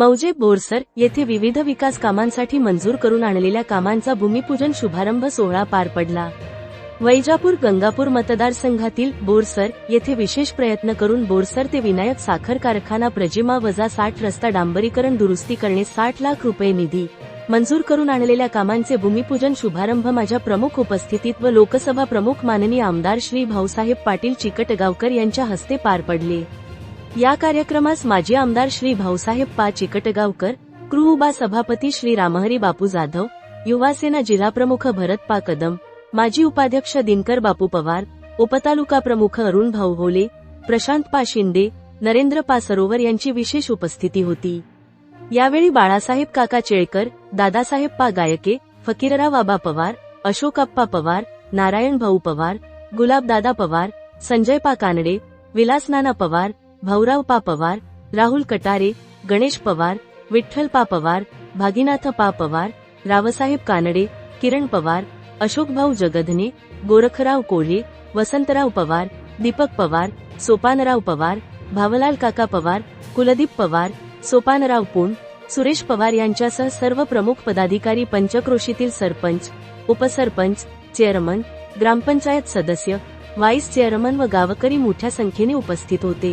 मौजे बोरसर येथे विविध विकास कामांसाठी मंजूर करून आणलेल्या कामांचा भूमिपूजन शुभारंभ सोहळा पार पडला. वैजापूर गंगापूर मतदारसंघातील बोरसर येथे विशेष प्रयत्न करून बोरसर ते विनायक साखर कारखाना प्रजिमा वजा साठ रस्ता डांबरीकरण दुरुस्ती करणे साठ लाख रुपये निधी मंजूर करून आणलेल्या कामांचे भूमिपूजन शुभारंभ माझ्या प्रमुख उपस्थितीत व लोकसभा प्रमुख माननीय आमदार श्री भाऊसाहेब पाटील चिकटगावकर यांच्या हस्ते पार पडले. या कार्यक्रमास माजी आमदार श्री भाऊसाहेब पा. चिकटगावकर क्रुबा सभापती श्री रामहरी बापू जाधव युवासेना जिल्हाप्रमुख भरत पा. कदम माजी उपाध्यक्ष दिनकर बापू पवार उपतालुका प्रमुख अरुण भाऊ होले प्रशांत पा. शिंदे नरेंद्र पा. सरोवर यांची विशेष उपस्थिती होती. यावेळी बाळासाहेब काका चेळकर दादासाहेब पा. गायके फकीरराव बाबा पवार अशोक अप्पा पवार नारायण भाऊ पवार गुलाबदादा पवार संजय पा. कानडे विलास नाना पवार भाऊरावपा पवार राहुल कटारे गणेश पवार विठ्ठलपा पवार भागीनाथपा पवार रावसाहेब कानडे किरण पवार अशोकभाऊ जगधने गोरखराव कोल्हे वसंतराव पवार दीपक पवार सोपानराव पवार भावलाल काका पवार कुलदीप पवार सोपानराव पुण सुरेश पवार यांच्यासह सर्व प्रमुख पदाधिकारी पंचक्रोशीतील सरपंच उपसरपंच चेअरमन ग्रामपंचायत सदस्य व्हाईस चेअरमन व गावकरी मोठ्या संख्येने उपस्थित होते.